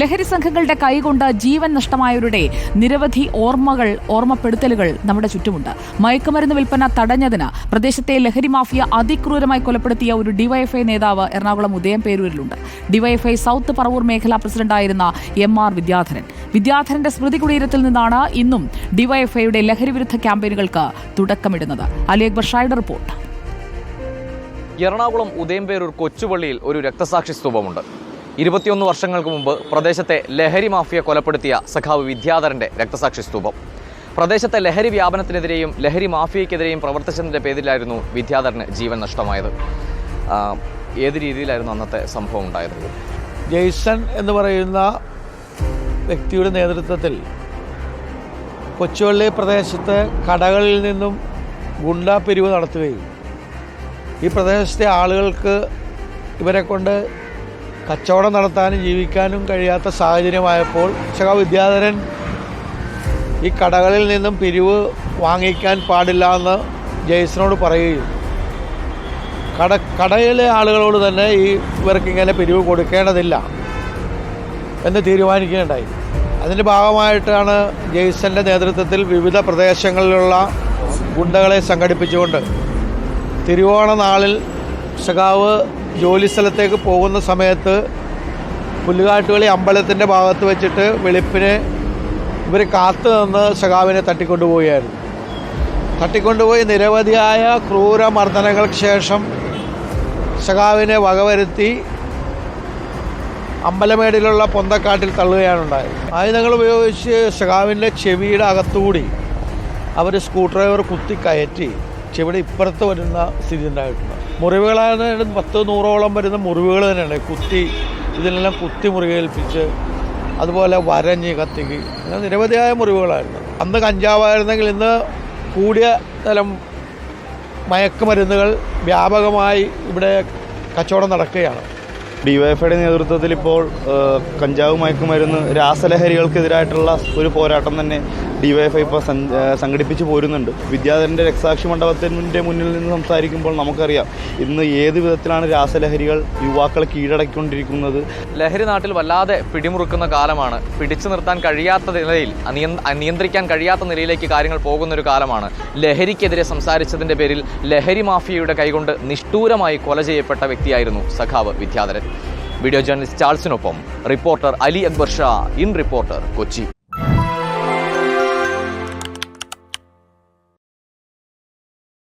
ലഹരി സംഘങ്ങളുടെ കൈകൊണ്ട് ജീവൻ നഷ്ടമായവരുടെ നിരവധി ഓർമ്മകൾ ഓർമ്മപ്പെടുത്തലുകൾ നമ്മുടെ ചുറ്റുമുണ്ട്. മയക്കുമരുന്ന് വിൽപ്പന തടഞ്ഞതിന് പ്രദേശത്തെ ലഹരി മാഫിയ അതിക്രൂരമായി കൊലപ്പെടുത്തിയ ഒരു ഡിവൈഎഫ്ഐ നേതാവ് എറണാകുളം ഉദയം പേരൂരിലുണ്ട്. ഡിവൈഎഫ്ഐ സൗത്ത് പറവൂർ മേഖലാ പ്രസിഡന്റായിരുന്ന എം ആർ വിദ്യാധരൻ. വിദ്യാധരന്റെ സ്മൃതി കുടീരത്തിൽ നിന്നാണ് ഇന്നും ഡിവൈഎഫ്ഐയുടെ ലഹരി വിരുദ്ധ ക്യാമ്പയിനുകൾക്ക് തുടക്കമിടുന്നത്. അലി അക്ബർ ഷായുടെ റിപ്പോർട്ട്. എറണാകുളം ഉദയംപേരൂർ കൊച്ചുപള്ളിയിൽ ഒരു രക്തസാക്ഷി സ്തൂപമുണ്ട്. ഇരുപത്തിയൊന്ന് വർഷങ്ങൾക്ക് മുമ്പ് പ്രദേശത്തെ ലഹരി മാഫിയ കൊലപ്പെടുത്തിയ സഖാവ് വിദ്യാധരന്റെ രക്തസാക്ഷി സ്തൂപം. പ്രദേശത്തെ ലഹരി വ്യാപനത്തിനെതിരെയും ലഹരി മാഫിയക്കെതിരെയും പ്രവർത്തിച്ചതിന്റെ പേരിലായിരുന്നു വിദ്യാധരന് ജീവൻ നഷ്ടമായത്. ഏത് രീതിയിലായിരുന്നു അന്നത്തെ സംഭവം ഉണ്ടായത് ജെയ്സൺ എന്ന് പറയുന്ന വ്യക്തിയുടെ നേതൃത്വത്തിൽ കൊച്ചുവള്ളി പ്രദേശത്തെ കടകളിൽ നിന്നും ഗുണ്ടാ പിരിവ് നടത്തുകയും ഈ പ്രദേശത്തെ ആളുകൾക്ക് ഇവരെ കൊണ്ട് കച്ചവടം നടത്താനും ജീവിക്കാനും കഴിയാത്ത സാഹചര്യമായപ്പോൾ ശക വിദ്യാധരൻ ഈ കടകളിൽ നിന്നും പിരിവ് വാങ്ങിക്കാൻ പാടില്ല എന്ന് ജെയ്സനോട് പറയുകയും കട കടയിലെ ആളുകളോട് തന്നെ ഈ ഇവർക്ക് ഇങ്ങനെ പിരിവ് കൊടുക്കേണ്ടതില്ല എന്ന് തീരുമാനിക്കുകയുണ്ടായി. അതിന്റെ ഭാഗമായിട്ടാണ് ജെയ്സന്റെ നേതൃത്വത്തിൽ വിവിധ പ്രദേശങ്ങളിലുള്ള ഗുണ്ടകളെ സംഘടിപ്പിച്ചുകൊണ്ട് തിരുവോണ നാളിൽ സഖാവ് ജോലി സ്ഥലത്തേക്ക് പോകുന്ന സമയത്ത് പുല്ലുകാട്ടുകളി അമ്പലത്തിന്റെ ഭാഗത്ത് വെച്ചിട്ട് വെളുപ്പിന് ഇവർ കാത്തു നിന്ന് സഖാവിനെ തട്ടിക്കൊണ്ടുപോവുകയായിരുന്നു. തട്ടിക്കൊണ്ടുപോയി നിരവധിയായ ക്രൂരമർദ്ദനങ്ങൾക്ക് ശേഷം സഖാവിനെ വകവരുത്തി അമ്പലമേടിലുള്ള പൊന്തക്കാട്ടിൽ തള്ളുകയാണ് ഉണ്ടായത് ആയുധങ്ങൾ ഉപയോഗിച്ച് സഖാവിന്റെ ചെവിയുടെ അകത്തുകൂടി അവർ സ്ക്രൂ ഡ്രൈവർ കുത്തി കയറ്റി. ചെവിയുടെ ഇപ്പുറത്ത് വരുന്ന സ്ഥിതി ഉണ്ടായിട്ടുണ്ട്. മുറിവുകളാണ് പത്ത് നൂറോളം വരുന്ന മുറിവുകൾ തന്നെയാണ് കുത്തി ഇതിനെല്ലാം കുത്തി മുറിവേൽപ്പിച്ച് അതുപോലെ വരഞ്ഞ് കത്തിക്ക്. അങ്ങനെ നിരവധിയായ മുറിവുകളായിരുന്നു. അന്ന് കഞ്ചാവായിരുന്നെങ്കിൽ ഇന്ന് കൂടിയ തരം മയക്കുമരുന്നുകൾ വ്യാപകമായി ഇവിടെ കച്ചവടം നടക്കുകയാണ്. ഡിവൈഎഫ്ഐയുടെ നേതൃത്വത്തിൽ ഇപ്പോൾ കഞ്ചാവ് മയക്കുമരുന്ന് രാസലഹരികൾക്കെതിരായിട്ടുള്ള ഒരു പോരാട്ടം തന്നെ ഡിവൈഎഫ്ഐ ഇപ്പോൾ സംഘടിപ്പിച്ചു പോരുന്നുണ്ട്. വിദ്യാധരന്റെ രക്തസാക്ഷി മണ്ഡപത്തിന്റെ മുന്നിൽ നിന്ന് സംസാരിക്കുമ്പോൾ നമുക്കറിയാം ഇന്ന് ഏത് വിധത്തിലാണ് രാസലഹരികൾ യുവാക്കളെ കീഴടക്കിക്കൊണ്ടിരിക്കുന്നത്. ലഹരി നാട്ടിൽ വല്ലാതെ പിടിമുറുക്കുന്ന കാലമാണ്. പിടിച്ചു നിർത്താൻ കഴിയാത്ത നിലയിൽ നിയന്ത്രിക്കാൻ കഴിയാത്ത നിലയിലേക്ക് കാര്യങ്ങൾ പോകുന്ന ഒരു കാലമാണ്. ലഹരിക്കെതിരെ സംസാരിച്ചതിന്റെ പേരിൽ ലഹരി മാഫിയയുടെ കൈകൊണ്ട് നിഷ്ഠൂരമായി കൊല ചെയ്യപ്പെട്ട വ്യക്തിയായിരുന്നു സഖാവ് Vidyadharan. Video journalist ചാൾസിനൊപ്പം reporter Ali Akbar Shah in reporter Kochi.